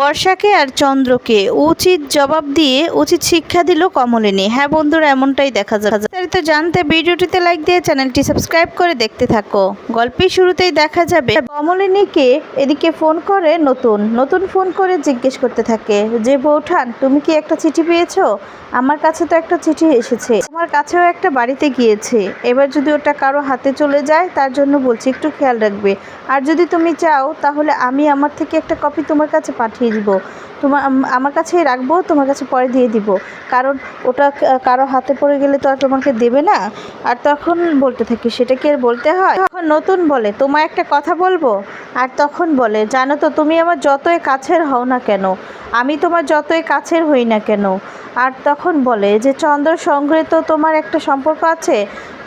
বর্ষাকে আর চন্দ্রকে উচিত জবাব দিয়ে উচিত শিক্ষা দিল কমলিনী। হ্যাঁ বন্ধুরা, এমনটাই দেখা যায় বিস্তারিত জানতে ভিডিওটিতে লাইক দিয়ে চ্যানেলটি সাবস্ক্রাইব করে দেখতে থাকো। গল্পের শুরুতেই দেখা যাবে কমলিনীকে এদিকে ফোন করে নতুন। নতুন ফোন করে জিজ্ঞেস করতে থাকে, যে বৌঠান, তুমি কি একটা চিঠি পেয়েছ? আমার কাছে তো একটা চিঠি এসেছে। তোমার কাছেও একটা বাড়িতে গিয়েছে। এবার যদি ওটা কারও হাতে চলে যায়, তার জন্য বলছি, একটু খেয়াল রাখবে। আর যদি তুমি চাও, তাহলে আমি আমার থেকে একটা কপি তোমার কাছে পাঠিয়ে দিব তোমার আমার কাছেই রাখব, তোমার কাছে পরে দিয়ে দিব। কারণ ওটা কারও হাতে পড়ে গেলে তো আর তোমাকে দেবে না। আর তখন বলতে থাকি, সেটা কি আর বলতে হয়? তখন নতুন বলে, তোমায় একটা কথা বলব? আর তখন বলে, জানো তো, তুমি আমার যতই কাছের হও না কেন, আমি তোমার যতই কাছের হই না কেন। আর তখন বলে যে, চন্দ্র সঙ্গে তো তোমার একটা সম্পর্ক আছে,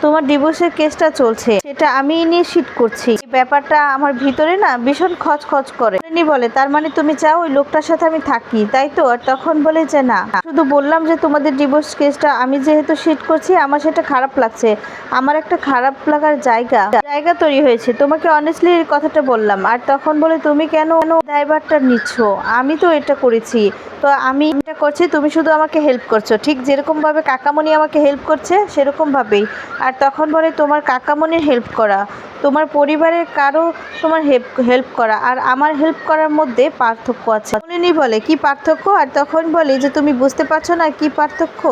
তোমার ডিভোর্সের কেসটা চলছে, সেটা আমি ইনিশিয়েট করছি। এই ব্যাপারটা আমার ভিতরে না ভীষণ খচখচ করে। বলে, তার মানে তুমি চাও ওই লোকটার সাথে আমি থাকি, তাই তো? আর তখন বলে যে না। শুধু বললাম যে তোমাদের ডিভোর্স কেসটা আমি যেহেতু শিট করছি, আমার সেটা খারাপ লাগছে। আমার একটা খারাপ লাগার জায়গা জায়গা তৈরি হয়েছে। তোমাকে অনেস্টলি এই কথাটা বললাম। আর তখন বলে, তুমি কেন ড্রাইভারটা নিচ্ছ? আমি তো এটা করেছি। তো আমি এটা করছি, তুমি শুধু আমাকে হেল্প করছ। ঠিক যেরকমভাবে কাকামণি আমাকে হেল্প করছে, সেরকমভাবেই। আর তখন বলে, তোমার কাকামণির হেল্প করা, তোমার পরিবারের কারও তোমার হেল্প হেল্প করা। আর আমার হেল্প করার মধ্যে পার্থক্য আছে। বলিনি বলে। কি পার্থক্য? আর তখন বলে, যে তুমি বুঝতে পারছ না কি পার্থক্য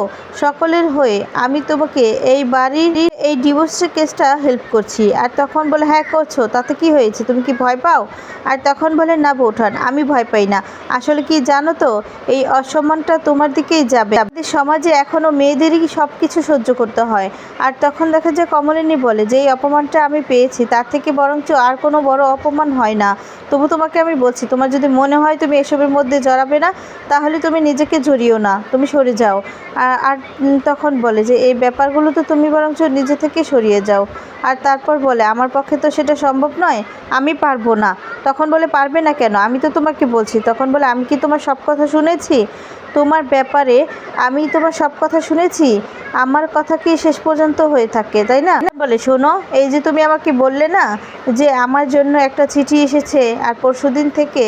সকলের হয়ে, আমি তোমাকে এই বাড়ির এই ডিভোর্সের কেসটা হেল্প করছি। আর তখন বলে হ্যাঁ করছ, তাতে কি হয়েছে? তুমি কি ভয় পাও? আর তখন বলে, না বৌঠান আমি ভয় পাই না। আসলে কি জানো তো, এই অসম্মানটা তোমার দিকেই যাবে। আমাদের সমাজে এখনও মেয়েদেরই সব কিছু সহ্য করতে হয়। আর তখন দেখা যায়, কমলিনী বলে যে এই অপমানটা আমি পেয়েছি, তার থেকে বরঞ্চ আর কোনো বড় অপমান হয় না। তবু তোমাকে আমি বলছি, তোমার যদি মনে হয় তুমি এসবের মধ্যে জড়াবে না, তাহলে তুমি নিজেকে জড়িও না, তুমি সরে যাও। আর তখন বলে যে, এই ব্যাপারগুলো তো তুমি বরঞ্চ নিজে থেকে সরিয়ে যাও। আর তারপর বলে, আমার পক্ষে তো সেটা সম্ভব নয়, আমি পারব না। তখন বলে, পারবে না কেন? আমি তো তোমাকে বলছি। তখন বলে, আমি কি তোমার সব কথা শুনেছি? তোমার ব্যাপারে আমি তোমার সব কথা শুনেছি। আমার কথা কি শেষ পর্যন্ত হয়ে থাকে, তাই না? বলে, শোনো, এই যে তুমি আমাকে বললে না যে আমার জন্য একটা চিঠি এসেছে আর পরশুদিন থেকে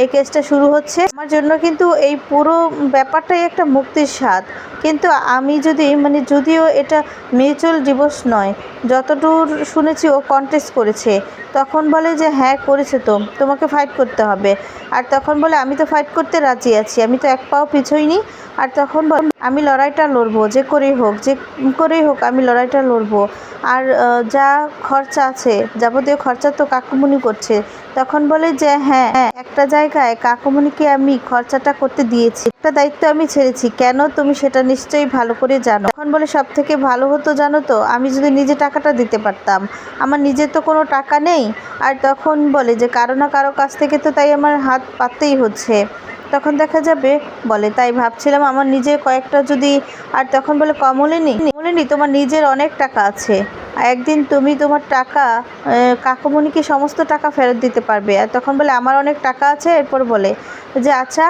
এই কেসটা শুরু হচ্ছে, আমার জন্য কিন্তু এই পুরো ব্যাপারটাই একটা মুক্তির স্বাদ। কিন্তু আমি যদি মানে যদিও এটা মিউচুয়াল ডিভোর্স নয়, যতদূর শুনেছি ও কন্টেস্ট করেছে, তখন বলে যে হ্যাঁ করেছে তো, তোমাকে ফাইট করতে হবে। আর তখন বলে, আমি তো ফাইট করতে রাজি আছি, আমি তো এক পাও পিছোইনি। আর তখন আমি লড়াইটা লড়বো, যে করেই হোক, যে করেই হোক, আমি লড়াইটা লড়বো। আর যা খরচা আছে, যাবতীয় খরচা তো কাকুমুনি করছে তখন বলে যে হ্যাঁ একটা জায়গায় কাকুমুনিকে আমি খরচাটা করতে দিয়েছি। একটা দায়িত্ব আমি ছেড়েছি। কেন? তুমি সেটা নিশ্চয়ই ভালো করে জানো। তখন বলে সব থেকে ভালো হতো জানো তো, আমি যদি নিজে টাকাটা দিতে পারতাম। আমার নিজের তো কোনো টাকা নেই। আর তখন বলে যে, কারও না কারও কাছ থেকে তো তাই আমার হাত পাততেই হচ্ছে। তখন দেখা যাবে, বলে, তাই ভাবছিলাম আমার নিজে কয়েকটা যদি আর তখন বলে, কমলিনী কমলিনী, তোমার নিজের অনেক টাকা আছে। একদিন তুমি তোমার টাকা কাকুমণিকে সমস্ত টাকা ফেরত দিতে পারবে। আর তখন বলে, আমার অনেক টাকা আছে। এরপর বলে যে আচ্ছা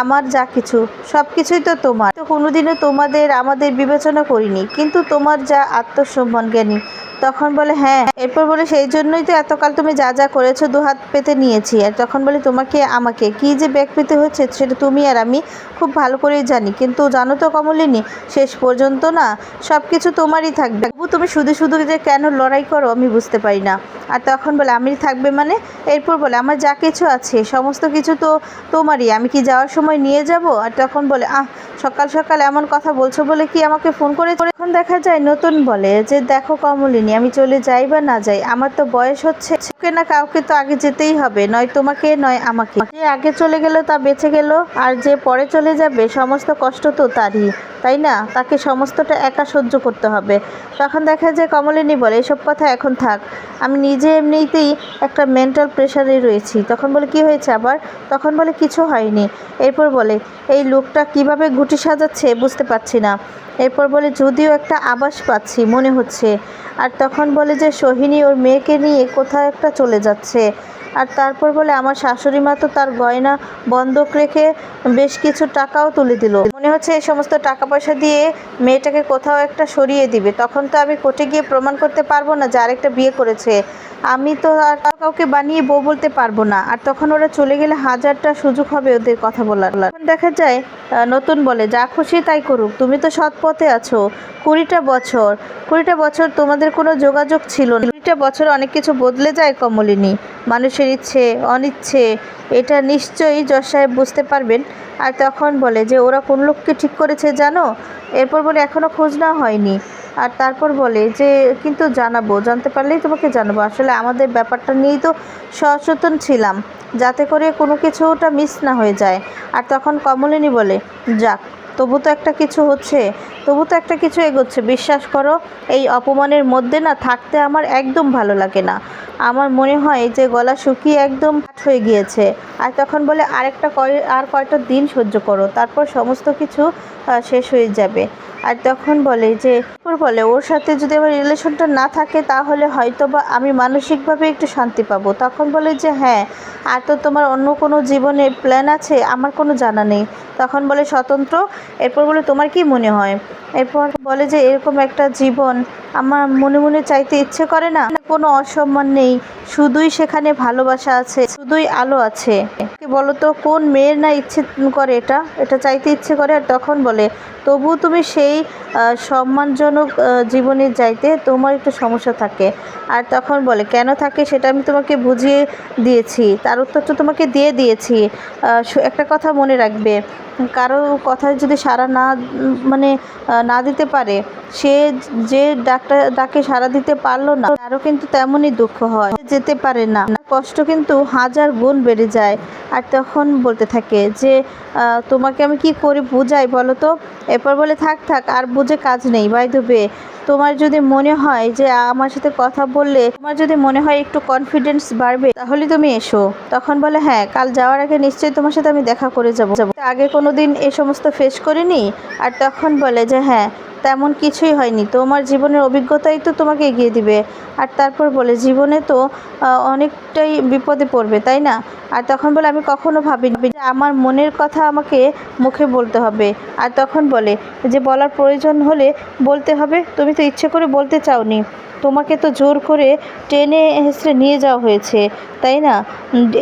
আমার যা কিছু, সব কিছুই তো তোমার। তো কোনোদিনও তোমাদের, আমাদের বিবেচনা করিনি। কিন্তু তোমার যা আত্মসম্মান জ্ঞানী তখন বলে হ্যাঁ। এরপর বলে, সেই জন্যই তো এতকাল তুমি যা যা করেছ দু হাত পেতে নিয়েছি। আর তখন বলে, তোমাকে, আমাকে, কি যে ব্যাগ পেতে হচ্ছে সেটা তুমি আর আমি খুব ভালো করেই জানি। কিন্তু জানো তো কমলিনী, শেষ পর্যন্ত না সব কিছু তোমারই থাকবে। তবু তুমি শুধু শুধু যে কেন লড়াই করো আমি বুঝতে পারি না। আর তখন বলে, আমি থাকবে মানে? এরপর বলে, আমার যা কিছু আছে, সমস্ত কিছু তো তোমারই। আমি কি যাওয়ার সময় নিয়ে যাব? আর তখন বলে, আহ সকাল সকাল এমন কথা বলছো বলে কি আমাকে ফোন করে এখন দেখা যায় নতুন বলে যে দেখো কমলিনী, আমি চলে যাই বা না যাই, আমার তো বয়স হচ্ছে। না কাউকে তো আগে যেতেই হবে, নয় তোমাকে, নয় আমাকে। যে আগে চলে গেল তা বেঁচে গেল, আর যে পরে চলে যাবে সমস্ত কষ্ট তো তারই, তাই না? তাকে সমস্তটা একা সহ্য করতে হবে। তখন দেখা যায় কমলিনী বলে, এসব কথা এখন থাক। আমি নিজে এমনিতেই একটা মেন্টাল প্রেশারে রয়েছি। তখন বলে, কি হয়েছে আবার? তখন বলে, কিছু হয়নি। এরপর বলে, এই লোকটা কীভাবে ঘুটি সাজাচ্ছে, বুঝতে পারছি না। এরপর বলে, যদিও একটা আবাস পাচ্ছি, মনে হচ্ছে। আর তখন বলে যে, সোহিনী ওর মেয়েকে নিয়ে কোথাও একটা চলে যাচ্ছে। আর তারপর বলে, আমার শাশুড়ি মা তো তার গয়না বন্ধক রেখে বেশ কিছু টাকাও তুলে দিল। মনে হচ্ছে এই সমস্ত টাকা পয়সা দিয়ে মেয়েটাকে কোথাও একটা সরিয়ে দিবে। তখন তো আমি কোর্টে গিয়ে প্রমাণ করতে পারব না যে আরেকটা বিয়ে করেছে। আমি তো আর কাউকে বানিয়ে বউ বলতে পারব না। আর তখন ওরা চলে গেলে হাজারটা সুযোগ হবে ওদের কথা বলার। দেখা যায় নতুন বলে, যা খুশি তাই করুক। তুমি তো সৎ পথে আছো। কুড়িটা বছর কুড়িটা বছর তোমাদের কোনো যোগাযোগ ছিল না। কুড়িটা বছর অনেক কিছু বদলে যায় কমলিনী। মানুষের ইচ্ছে, অনিচ্ছে, এটা নিশ্চয়ই জজ সাহেব বুঝতে পারবেন। আর তখন বলে যে, ওরা কোন লোককে ঠিক করেছে জানো? এরপর বলে এখনও খোঁজ না হয়নি। আর তারপর বলে যে, কিন্তু জানাব, জানতে পারলেই তোমাকে জানাব। আসলে আমাদের ব্যাপারটা নিয়েই তো সচেতন ছিলাম, যাতে করে কোনো কিছুটা মিস না হয়ে যায়। আর তখন কমলিনী বলে, যাক তবু তো একটা কিছু হচ্ছে, তবু তো একটা কিছু এগোচ্ছে। বিশ্বাস করো, এই অপমানের মধ্যে না থাকতে আমার একদম ভালো লাগে না। আমার মনে হয় যে গলা শুকিয়ে একদম কাঠ হয়ে গিয়েছে। আর তখন বলে, আরেকটা কয়, আর কয়টা দিন সহ্য করো, তারপর সমস্ত কিছু শেষ হয়ে যাবে। আর তখন বলে যে তারপর বলে, ওর সাথে যদি আমার রিলেশনটা না থাকে, তাহলে হয়তো বা আমি মানসিকভাবে একটু শান্তি পাবো। তখন বলে যে হ্যাঁ আর তো তোমার অন্য কোনো জীবনে প্ল্যান আছে? আমার কোনো জানা নেই। তখন বলে, স্বতন্ত্র? এরপর বলে, তোমার কি মনে হয়? এরপর বলে যে, এরকম একটা জীবন আমার মনে মনে চাইতে ইচ্ছে করে না। কোনো অসম্মান নেই। শুধুই সেখানে ভালোবাসা আছে। শুধুই আলো আছে। কি বলো তো, কোন মেয়ের না ইচ্ছে করে এটা? এটা চাইতে ইচ্ছে করে? আর তখন বলে, তবু তুমি সেই সম্মানজনক জীবনে যাইতে তোমার একটু সমস্যা থাকে। আর তখন বলে, কেন থাকে সেটা আমি তোমাকে বুঝিয়ে দিয়েছি। তার উত্তরটা তোমাকে দিয়ে দিয়েছি। একটা কথা মনে রাখবে। কারও কথায় যদি সাড়া না মানে না দিতে পারে, সে যে ডাকটা, ডাকে সাড়া দিতে পারল না, তারও কিন্তু তেমনই দুঃখ হয়। যেতে পারে না। কষ্ট কিন্তু হাজার গুণ বেড়ে যায়। আর তখন বলতে থাকে যে তোমাকে আমি কি করে বুঝাই বলো তো? এরপর বলে, থাক থাক, আর বুঝে কাজ নেই। বাই দেবে তোমার যদি মনে হয় যে আমার সাথে কথা বললে, তোমার যদি মনে হয় একটু কনফিডেন্স বাড়বে, তাহলে তুমি এসো তখন বলে হ্যাঁ কাল যাওয়ার আগে নিশ্চয়ই তোমার সাথে আমি দেখা করে যাব। আগে কোনোদিন এ সমস্ত ফেস করিনি আর তখন বলে যে হ্যাঁ তেমন কিছুই হয়নি। তোমার জীবনের অভিজ্ঞতাই তো তোমাকে এগিয়ে দিবে। আর তারপর বলে, জীবনে তো অনেকটাই বিপদে পড়বে, তাই না? আর তখন বলে, আমি কখনো ভাবিনি যে আমার মনের কথা আমাকে মুখে বলতে হবে। আর তখন বলে যে, বলার প্রয়োজন হলে বলতে হবে। তুমি তো ইচ্ছে করে বলতে চাওনি। তোমাকে তো জোর করে টেনে এসে নিয়ে যাওয়া হয়েছে, তাই না?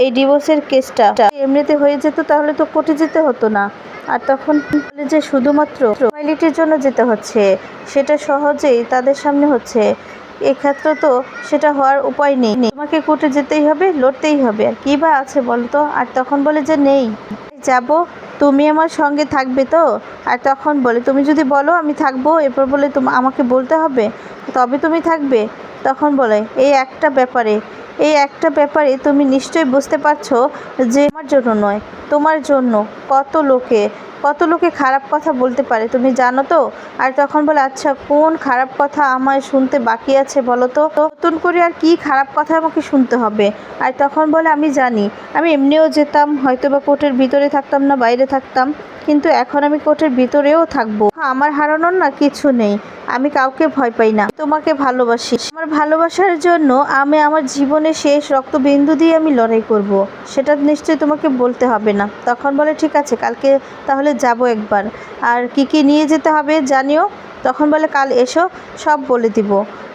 এই ডিভোর্সের কেসটা। এমনিতে হয়ে যেত তাহলে তো কোর্টে যেতে হতো না। আর তখন যে শুধুমাত্র ফর্মালিটির জন্য যেতে হচ্ছে, সেটা সহজেই তাদের সামনে হচ্ছে। এক্ষেত্রে তো সেটা হওয়ার উপায় নেই। তোমাকে কোর্টে যেতেই হবে, লড়তেই হবে। আর কী বা আছে বলো তো আর তখন বলে যে নেই। যাব, তুমি আমার সঙ্গে থাকবে তো? আর তখন বলে, তুমি যদি বলো আমি থাকব, এরপর বলে তুমি, আমাকে বলতে হবে? তবে তুমি থাকবে? তখন বলে, এই একটা ব্যাপারে, এই একটা ব্যাপারে তুমি নিশ্চয়ই বুঝতে পারছ যে আমার জন্য নয়, তোমার জন্য কত লোকে কত লোকে খারাপ কথা বলতে পারে, তুমি জানো তো? আর তখন বলে আচ্ছা কোন খারাপ কথা আমায় শুনতে বাকি আছে বলো তো? নতুন করে আর কি খারাপ কথা আমাকে শুনতে হবে? আর তখন বলে, আমি জানি। আমি এমনিও যেতাম হয়তো বা কোর্টের ভিতরে থাকতাম না, বাইরে থাকতাম। কিন্তু এখন আমি কোর্টের ভিতরেও থাকব। আমার হারানোর না কিছু নেই। আমি কাউকে ভয় পাই না। তোমাকে ভালোবাসি। আমার ভালোবাসার জন্য আমি আমার জীবনে শেষ রক্তবিন্দু দিয়ে আমি লড়াই করব। সেটা নিশ্চয়ই তোমাকে বলতে হবে না। তখন বলে, ঠিক আছে, কালকে তাহলে যাব একবার। আর কি কি নিয়ে যেতে হবে জানিও? তখন বলে, কাল এসো, সব বলে দিব।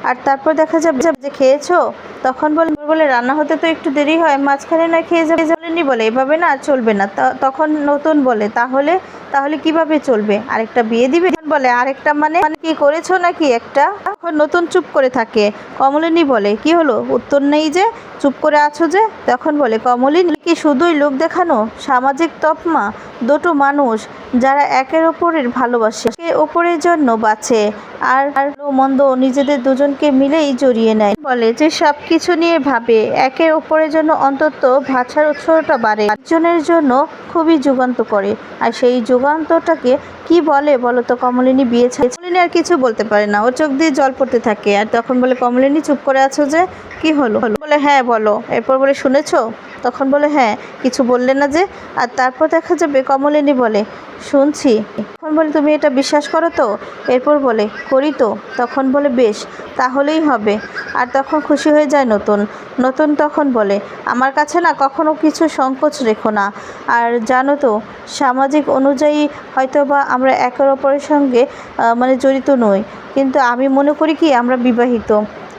আর তারপর দেখা যাবে যে খেয়েছো? তখন বলে বলে, রান্না হতে তো একটু দেরি হয়, মাঝখানে না খেয়ে যাবে। বলেনি, বলে, এভাবে না চলবে না। তখন নতুন বলে, তাহলে তাহলে কীভাবে চলবে? আরেকটা বিয়ে দিবে? বলে, আরেকটা মানে? মানে কি করেছ নাকি একটা? এখন নতুন চুপ করে থাকে। কমলিনী বলে, কি হলো? উত্তর নেই যে? চুপ করে আছো যে? তখন বলে, কমলিনী কি শুধুই লোক দেখানো? সামাজিক তপমা দুটো মানুষ যারা একের ওপরের ভালোবাসে একে ওপরের জন্য বাঁচে। আর মন্দ নিজেদের দুজনকে মিলেই জড়িয়ে নেয়। বলে যে সব কিছু নিয়ে ভাবে একের ওপরের জন্য অন্তত ভাষার উৎসটা বাড়ে। একজনের জন্য খুবই যুগান্ত করে। আর সেই যুগান্তটাকে কি বলে বলো তো কমলিনী বিয়ে ছাড়ে? কমলিনী আর কিছু বলতে পারে না। ও চোখ দিয়ে জল পড়তে থাকে। আর তখন বলে, কমলিনী, চুপ করে আছো যে? কি হলো? বলে হ্যাঁ বলো। এরপর বলে, শুনেছো? তখন বলে হ্যাঁ কিছু বললে না যে। আর তারপর দেখা যাবে কমলিনী বলে, শুনছি। তখন বলে, তুমি এটা বিশ্বাস করো তো? এরপর বলে, করি তো। তখন বলে, বেশ, তাহলেই হবে। আর তখন খুশি হয়ে যায় নতুন। নতুন তখন বলে, আমার কাছে না কখনো কিছু সংকোচ রেখো না। আর জানো তো, সামাজিক অনুযায়ী হয়তো বা আমরা একে অপরের সঙ্গে মানে জড়িত নই। কিন্তু আমি মনে করি কি, আমরা বিবাহিত।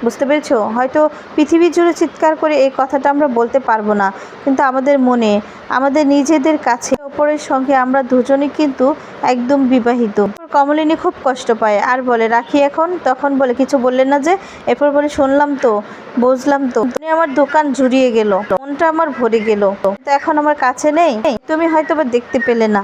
বুঝতে পেরেছ? হয়তো পৃথিবী জুড়ে চিৎকার করে এই কথাটা আমরা বলতে পারব না, কিন্তু আমাদের মনে, আমাদের নিজেদের কাছে অপরের সঙ্গে আমরা দুজনেই কিন্তু একদম বিবাহিত। কমলিনী খুব কষ্ট পায়, আর বলে, রাখি এখন? তখন বলে, কিছু বললেন না যে? এরপর বলে, শুনলাম তো, বুঝলাম তো। তুমি আমার দোকান জুড়িয়ে গেল, মনটা আমার ভরে গেল। তো এখন আমার কাছে নেই, তুমি হয়তো বা দেখতে পেলে না।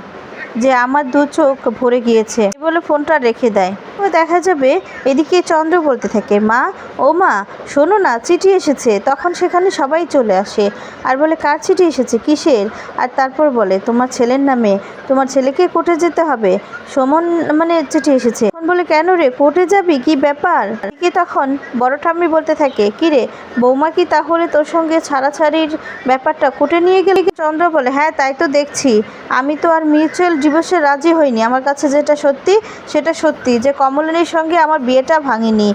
যে আমার দু চোখ ভরে গিয়েছে। বলে ফোনটা রেখে দেয়। ও দেখা যাবে এদিকে চন্দ্র বলতে থাকে, মা, ও মা, শোনো না, চিঠি এসেছে। তখন সেখানে সবাই চলে আসে। আর বলে, কার চিঠি এসেছে? কিসের? আর তারপর বলে, তোমার ছেলের নামে। তোমার ছেলেকে কোর্টে যেতে হবে। সমন মানে চিঠি এসেছে। বলে, কেন রে? কোর্টে যাবি? কি ব্যাপার? কি তখন? বড় ঠাম্মি বলতে থাকে, কি রে? বৌমা কি তাহলে তোর সঙ্গে ছাড়াছাড়ির ব্যাপারটা কোর্টে নিয়ে গেলে? কি চন্দ্র বলে হ্যাঁ তাই তো দেখছি। আমি তো আর মিউচুয়াল ডিভোর্সে রাজি হইনি। আমার কাছে যেটা সত্যি, সেটা সত্যি যে কমলিনীর সঙ্গে আমার বিয়েটা ভাঙিনি।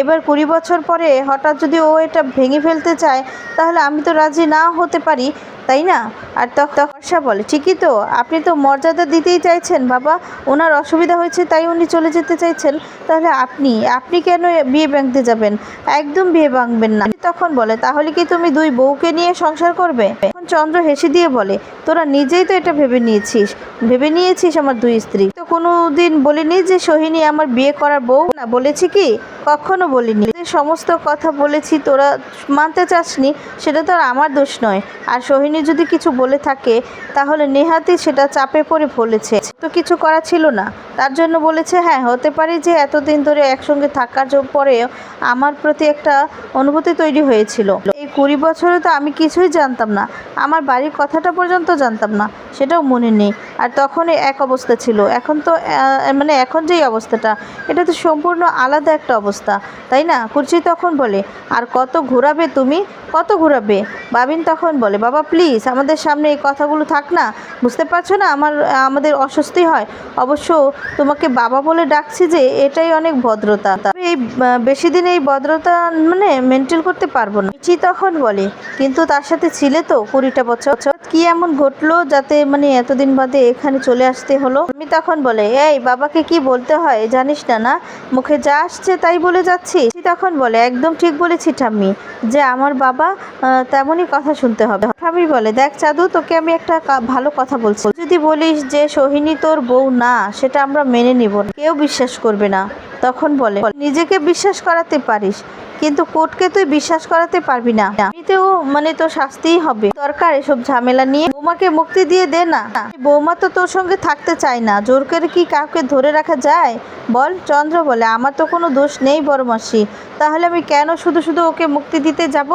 এবার কুড়ি বছর পরে হঠাৎ যদি ও এটা ভেঙে ফেলতে চায়, তাহলে আমি তো রাজি না হতে পারি। তাই না? আর তক তকরসা বলে, ঠিকই তো, আপনি তো মর্যাদা দিতেই চাইছেন, বাবা। ওনার অসুবিধা হয়েছে, তাই উনি চলে যেতে চাইছেন। তাহলে আপনি আপনি কেন বিয়ে ভাঙতে যাবেন? একদম বিয়ে ভাঙবেন না। তখন বলে, তাহলে কি তুমি দুই বউকে নিয়ে সংসার করবে? তখন চন্দ্র হেসে দিয়ে বলে, তোরা নিজেই তো এটা ভেবে নিয়েছিস। ভেবে নিয়েছিস আমার দুই স্ত্রী। তো কোনো দিন বলিনি যে সোহিনী আমার বিয়ে করার বউ না? বলেছি কি? কখনো বলিনি। যে সমস্ত কথা বলেছি তোরা মানতে চাসনি, সেটা তো আর আমার দোষ নয়। আর সোহিনী যদি কিছু বলে থাকে, তাহলে নেহাতি সেটা চাপে পড়ে বলেছে তো কিছু করা ছিল না। তার জন্য বলেছে হ্যাঁ হতে পারে যে এতদিন ধরে একসঙ্গে থাকার পরেও আমার প্রতি একটা অনুভূতি তৈরি হয়েছিল। এই কুড়ি বছরে তো আমি কিছুই জানতাম না। আমার বাড়ির কথাটা পর্যন্ত জানতাম না। সেটাও মনে নেই। আর তখন এক অবস্থা ছিল। এখন তো মানে এখন যেই অবস্থাটা, এটা তো সম্পূর্ণ আলাদা একটা অবস্থা। তাই না? কুচি তখন বলে, আর কত ঘোরাবে তুমি? কত ঘোরাবে? বাবিন তখন বলে, বাবা প্লিজ আমাদের সামনে এই কথাগুলো থাক না। বুঝতে পারছ না? আমার, আমাদের অস্বস্তি হয়। অবশ্য তোমাকে বাবা বলে ডাকছি যে, এটাই অনেক ভদ্রতা। এই বেশি দিন এই ভদ্রতা মানে মেনটেন করতে পারব না। মিচি তখন বলে, কিন্তু তার সাথে ছিলে তো কুড়িটা বছর। কি এমন ঘটলো যাতে মানে এতদিন বাদে এখানে চলে আসতে হলো? আমি তখন বলে, এই বাবাকে কি বলতে হয় জানিস না না? মুখে যা আসছে তাই বলে যাচ্ছি তখন বলে, একদম ঠিক বলেছি ঠাম্মি। যে আমার বাবা তেমনই কথা শুনতে হবে। ঠাম্মি বলে, দেখ চাদু, তোকে আমি একটা ভালো কথা বলছি। যদি বলিস যে সোহিনী তোর বউ না, সেটা আমরা মেনে নিব কেউ বিশ্বাস করবে না। তখন বলে, নিজেকে বিশ্বাস করাতে পারিস, কিন্তু কোর্টকে তুই বিশ্বাস করাতে পারবি না। এমনিতেও মানে তো শাস্তিই হবে। দরকার এসব ঝামেলা নিয়ে বৌমাকে মুক্তি দিয়ে দে না। বৌমা তো তোর সঙ্গে থাকতে চায় না। জোর করে কি কাউকে ধরে রাখা যায়? বল, চন্দ্র বলে, আমার তো কোনো দোষ নেই বড় মাসি। তাহলে আমি কেন শুধু শুধু ওকে মুক্তি দিতে যাব?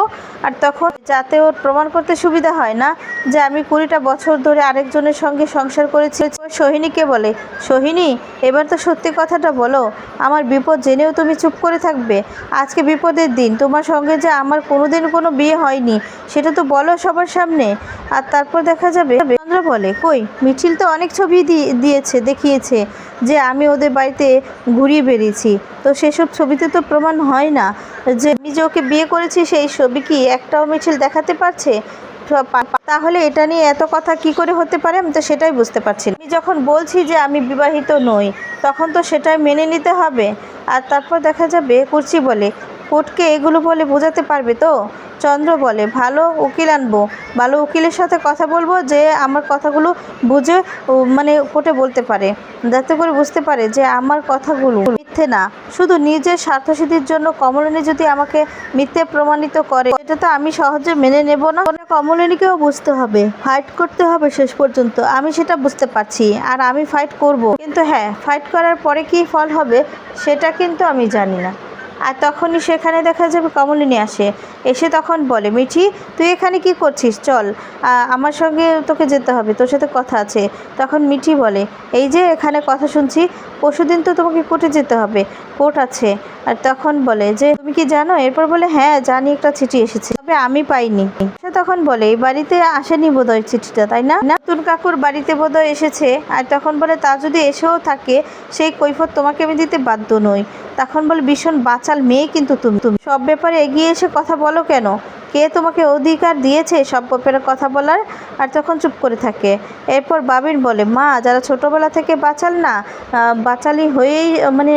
আর তখন যাতে ওর প্রমাণ করতে সুবিধা হয় না? যে আমি কুড়িটা বছর ধরে আরেকজনের সঙ্গে সংসার করেছি। সোহিনীকে বলে, সোহিনী, এবার তো সত্যি কথাটা বলো। আমার বিপদ জেনেও তুমি চুপ করে থাকবে। আজকে বিপদের দিন। তোমার সঙ্গে যে আমার কোনোদিন কোনো বিয়ে হয়নি, সেটা তো বলো সবার সামনে। আর তারপর দেখা যাবে চন্দ্র বলে? কই? মিছিল তো অনেক ছবি দিয়েছে, দেখিয়েছে যে আমি ওদের বাড়িতে ঘুরিয়ে বেরিয়েছি তো সেসব ছবিতে তো প্রমাণ হয় না যে আমি যে ওকে বিয়ে করেছি, সেই ছবি কি একটাও মিছিল দেখাতে পারছে? তাহলে এটা নিয়ে এত কথা কি করে হতে পারে? আমি তো সেটাই বুঝতে পারছি আমি যখন বলছি যে আমি বিবাহিত নই, তখন তো সেটাই মেনে নিতে হবে। আর তারপর দেখা যাবে কুর্চি বলে। কোর্টকে এগুলো বলে বোঝাতে পারবে তো? চন্দ্র বলে, ভালো উকিল আনব। ভালো উকিলের সাথে কথা বলব যে আমার কথাগুলো বুঝে মানে কোর্টে বলতে পারে। যাতে করে বুঝতে পারে যে আমার কথাগুলো মিথ্যে না। শুধু নিজের স্বার্থসিদ্ধির জন্য কমলিনী যদি আমাকে মিথ্যে প্রমাণিত করে এটা তো আমি সহজে মেনে নেব না, কমলিনীকেও বুঝতে হবে। ফাইট করতে হবে শেষ পর্যন্ত। আমি সেটা বুঝতে পারছি আর আমি ফাইট করব। কিন্তু হ্যাঁ ফাইট করার পরে কি ফল হবে, সেটা কিন্তু আমি জানি না। আর তখনই সেখানে দেখা যাবে কমলিনী আসে। এসে তখন বলে, মিঠি, তুই এখানে কি করছিস? চল আমার সঙ্গে তোকে যেতে হবে, তোর সাথে কথা আছে। তখন মিঠি বলে, এই যে, এখানে কথা শুনছি, পরশুদিন তো তোমাকে কোর্টে যেতে হবে, কোর্ট আছে। আর তখন বলে, যে, তুমি কি জানো? এরপর বলে হ্যাঁ জানি, একটা চিঠি এসেছে। আমি পাইনি। সে তখন বলে, এই বাড়িতে আসেনি বোধহয় চিঠিটা, তাই না? নতুন কাকুর বাড়িতে বোধহয় এসেছে। আর তখন বলে, তা যদি এসেও থাকে, সেই কৈফত তোমাকে আমি দিতে বাধ্য নই। তখন বলে, ভীষণ বাচাল মেয়ে কিন্তু তুমি। তুমি সব ব্যাপারে এগিয়ে এসে কথা বলো কেন? কে তোমাকে অধিকার দিয়েছে সব ব্যাপারে কথা বলার? আর তখন চুপ করে থাকে। এরপর বাবির বলে, মা, যারা ছোটোবেলা থেকে বাচাল না বাচালি হয়েই মানে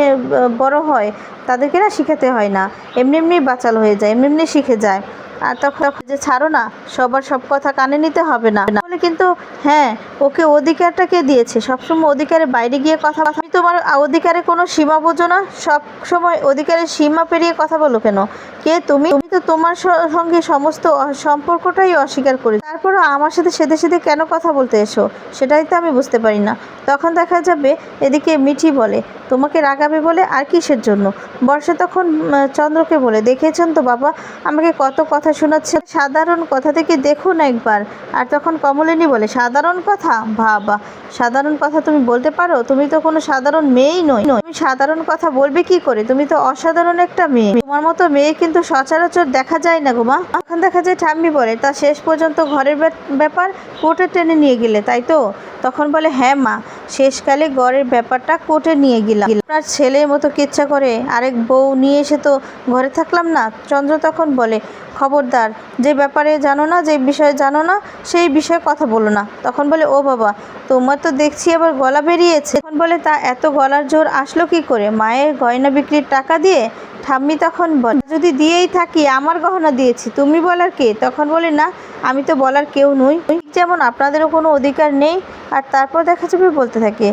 বড় হয়, তাদেরকে না শিখাতে হয় না। এমনি এমনি বাচাল হয়ে যায়, এমনি এমনি শিখে যায়। আর তখন যে ছাড়ো না সবার সব কথা কানে নিতে হবে না। কিন্তু হ্যাঁ ওকে অধিকারটা কে দিয়েছে? সবসময় অধিকারের বাইরে গিয়ে কথা বলা- তোমার অধিকারে কোনো সীমা বোঝো না সব সময় অধিকারের সীমা পেরিয়ে কথা বলো কেন? কে তুমি? তুমি তো তোমার সঙ্গে সমস্ত সম্পর্কটাই অস্বীকার করি তারপরও আমার সাথে সেদে সেদে কেন কথা বলতে এসো? সেটাই তো আমি বুঝতে পারি না। তখন দেখা যাবে এদিকে মিঠি বলে, তোমাকে রাগাবে বলে আর কিসের জন্য? বর্ষা তখন চন্দ্রকে বলে, দেখেছেন তো বাবা, আমাকে কত কথা শোনাচ্ছে। সাধারণ কথা থেকে দেখুন একবার। আর তখন কমলিনী বলে? সাধারণ কথা? বাবা, সাধারণ কথা তুমি বলতে পারো? তুমি তো কোনো সাধারণ মেয়েই নই। তুমি সাধারণ কথা বলবে কি করে? তুমি তো অসাধারণ একটা মেয়ে। তোমার মতো মেয়ে কিন্তু সচরাচর দেখা যায় না গো মা। এখন দেখা যায় ঠাম্মি বলে, তা শেষ পর্যন্ত ঘরের ব্যাপার কোর্টে টেনে নিয়ে গেলে, তাই তো? তখন বলে হ্যাঁ মা, শেষকালে ঘরের ব্যাপারটা কোর্টে নিয়ে গেলাম। আপনার ছেলের মতো কিচ্ছা করে আরেক বউ নিয়ে এসে তো ঘরে থাকলাম না? চন্দ্র তখন বলে খবরদার, যে ব্যাপারে জানো না, যে বিষয়ে জানো না, সেই বিষয়ে কথা বলো না। তখন বলে, ও বাবা, তোমার তো দেখছি আবার গলা বেরিয়েছে। তখন বলে, তা এত গলার জোর আসলো কি করে? মায়ের গয়না বিক্রির টাকা দিয়ে? ঠাম্মি তখন বলে যদি দিয়েই থাকি, আমার গহনা দিয়েছি, তুমি বলার কে? তখন বলে, না, আমি তো বলার কেউ নই। যেমন আপনাদেরও কোনো অধিকার নেই, আর তারপর দেখা যাবে বলতে থাকে।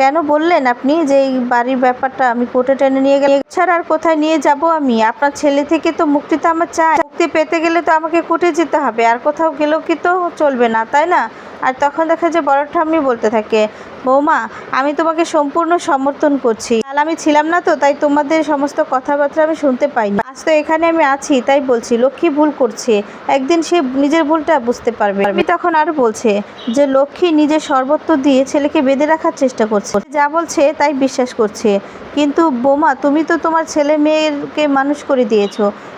কেন বললেন আপনি যে এই বাড়ির ব্যাপারটা আমি কোর্টে টেনে নিয়ে গেলে? ছাড়া আর কোথায় নিয়ে যাব আমি? আপনার ছেলে থেকে তো মুক্তি তো আমার চাই। মুক্তি পেতে গেলে তো আমাকে কোর্টে যেতে হবে। আর কোথাও গেলেও কি তো চলবে না, তাই না? আর তখন দেখা যায় বড় ঠাম্মি বলতে থাকে, বৌমা, আমি তোমাকে সম্পূর্ণ সমর্থন করছি। কাল আমি ছিলাম না তো, তাই তোমাদের সমস্ত কথাবার্তা আমি শুনতে পাইনি। আজ তো এখানে আমি আছি, তাই বলছি, লক্ষ্মী ভুল করছে। একদিন সে নিজের ভুলটা বুঝতে পারবে। আমি তখন আর বলছে যে, লক্ষ্মী নিজের সর্বত্র দিয়ে ছেলেকে বেঁধে রাখার চেষ্টা করছে। যা বলছে তাই বিশ্বাস করছে। কিন্তু বোমা, তুমি তো তোমার ছেলে মেয়েকে মানুষ করে দিয়েছ।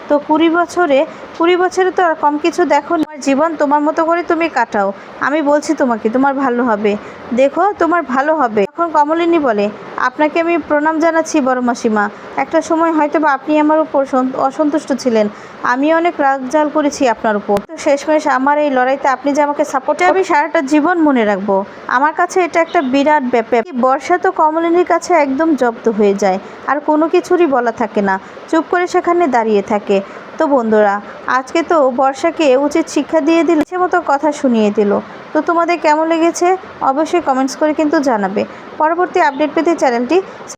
তো কুড়ি বছরে কুড়ি বছরে তো আর কম কিছু দেখো। তোমার জীবন তোমার মতো করে তুমি কাটাও। আমি বলছি তোমাকে, তোমার ভালো হবে। দেখো, তোমার ভালো হবে। তখন কমলিনী বলে আপনাকে আমি প্রণাম জানাচ্ছি বড় মাসিমা। একটা সময় হয়তো বা আপনি আমার উপর অসন্তুষ্ট ছিলেন। আমি অনেক রাগজাল করেছি আপনার উপর। তো শেষমেশ আমার এই লড়াইতে আপনি যে আমাকে সাপোর্টে আমি সারাটা জীবন মনে রাখব। আমার কাছে এটা একটা বিরাট ব্যাপার। বর্ষা তো কমলিনীর কাছে একদম জব্দ হয়ে যায়। আর কোনো কিছুরই বলা থাকে না। চুপ করে সেখানে দাঁড়িয়ে থাকে। তো বন্ধুরা, আজকে তো বর্ষাকে উচিত শিক্ষা দিয়ে দিল সে মতো কথা শুনিয়ে দিল। তো তোমাদের কেমন লেগেছে? অবশ্যই কমেন্টস করে কিন্তু জানাবে। পরবর্তী আপডেট পেতে চ্যানেলটি